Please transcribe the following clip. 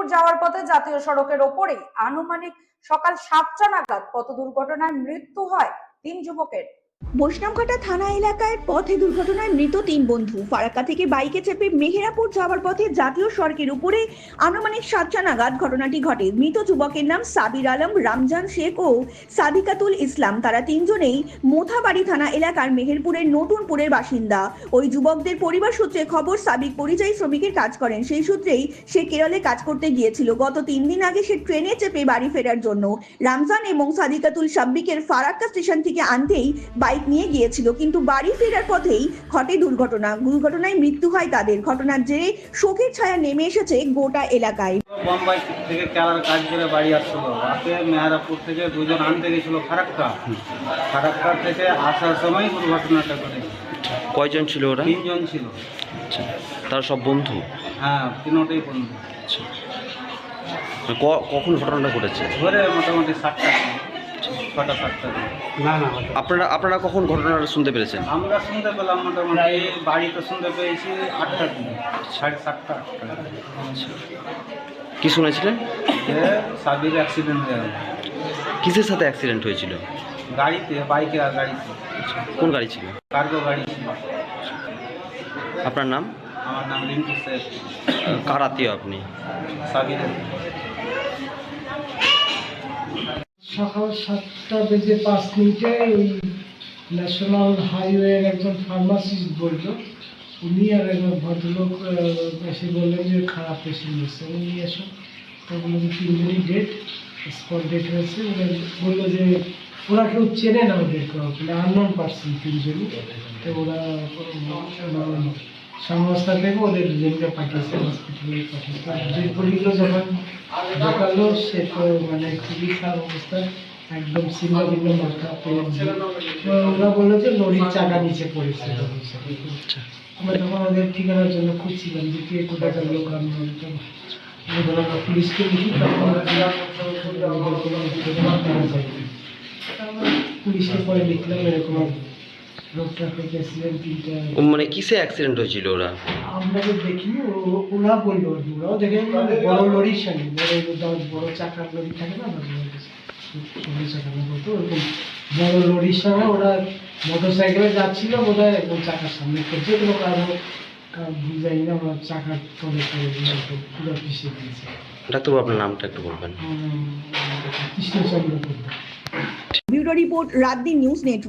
মেহেরপুর যাওয়ার পথে জাতীয় সড়কের ওপরে আনুমানিক সকাল সাতটা নাগাদ পথ দুর্ঘটনায় মৃত্যু হয় তিন যুবকের? বৈষ্ণবঘাটা থানা এলাকায় পথে দুর্ঘটনায় মৃত তিন বন্ধু। ফারাক্কা থেকে বাইকে চেপে মেহেরাপুর যাওয়ার পথে জাতীয় সড়কের উপরে আনুমানিক সাতটা নাগাদ ঘটনাটি ঘটে। মৃত যুবকের নাম সাবির আলম, রামজান শেখ ও সাদিকাতুল ইসলাম। তারা তিনজনেই মোথাবাড়ি থানা এলাকার মেহেরপুরের নতুনপুরের বাসিন্দা। ওই যুবকদের পরিবার সূত্রে খবর সাবিক পরিযায়ী শ্রমিকের কাজ করেন। সেই সূত্রেই সে কেরলে কাজ করতে গিয়েছিল। গত তিন দিন আগে সে ট্রেনে চেপে বাড়ি ফেরার জন্য। রামজান এবং সাদিকাতুল সাব্বিকের ফারাক্কা স্টেশন থেকে আনতেই বাইক নিয়ে গিয়েছিল কিন্তু বাড়ি ফেরার পথেই ঘটে দুর্ঘটনা। দুর্ঘটনায় মৃত্যু হয় তাদের। ঘটনার জেরে শোকের ছায়া নেমে এসেছে গোটা এলাকায়। বোম্বাই থেকে কেরার কাজ করে বাড়ি আসছিল। রাতে মেহারাপুর থেকে দুজন আনতে গেছিল ফারাক্কা। ফারাক্কা থেকে আসার সময় দুর্ঘটনাটা ঘটে। কয়জন ছিল ওরা? তিনজন ছিল। আচ্ছা তারা সব বন্ধু? হ্যাঁ তিনটেই বন্ধু। আচ্ছা। ক- কখন ঘটনাটা ঘটেছে? ধরে মোটামুটি সাতটা ছটা সাতটা। না না আপনারা আপনারা কখন ঘটনাটা শুনতে পেরেছেন? আমরা শুনতে পেলাম মোটামুটি বাড়িতে শুনতে পেয়েছি আটটার দিকে সাড়ে সাতটা আটটা কি শুনেছিলেন? সাবির অ্যাক্সিডেন্ট হয়ে গেল। কিসের সাথে অ্যাক্সিডেন্ট হয়েছিল? গাড়িতে বাইকে আর গাড়িতে। কোন গাড়ি ছিল? কার্গো গাড়ি ছিল। আপনার নাম? আমার নাম রিন্টু শেখ কার আত্মীয় আপনি? সাবিরের সকাল সাতটা বেজে পাঁচ মিনিটে ওই ন্যাশনাল হাইওয়ের একজন ফার্মাসিস্ট বলল, উনি আর একজন ভদ্রলোক এসে বললেন যে খারাপ পেশেন্ট এসছে। উনি এসো। তো বলল যে তিনজনই ডেট স্পট ডেট হয়েছে। বলল যে ওরা কেউ চেনে না ওদেরকে মানে আননোন পার্সন তিনজনই। তো ওরা সংস্থা থেকে ওদের রেলকে পাঠিয়েছে হসপিটালে পাঠিয়েছে ডেড যখন ঢোকালো সে তো মানে খুবই খারাপ অবস্থা, একদম ছিন্ন ভিন্ন মাথা ওরা বলল যে লরির চাকা নিচে পড়েছে আমরা তখন ওদের ঠিকানার জন্য খুঁজছিলাম যে কে কোথাকার লোক, আমি পুলিশকে লিখি তখন। পুলিশকে পরে লিখলাম এরকম রোড ট্রাফিক অ্যাক্সিডেন্ট মানে কিসে অ্যাক্সিডেন্ট হয়েছিল ওরা? আমরা তো দেখিনি ও- ওরা বলল ওরাও দেখে বড় লরির সঙ্গে বড় বড়- বড় চাকার লরি থাকে না না চাকার মতো ওরকম বড় লরির সঙ্গে ওরা মোটর সাইকেলে যাচ্ছিল বোধ হয় একদম চাকার সামনে করছে কোনো কারও বুঝাই না আমরা চাকার তলে করে পুরো পিছিয়ে দিয়েছে ডাক্তারবাবু আপনার নামটা একটু বলবেন। কৃষ্ণচন্দ্র ব্যুরো রিপোর্ট রাত দিন নিউজ নেটওয়ার্ক।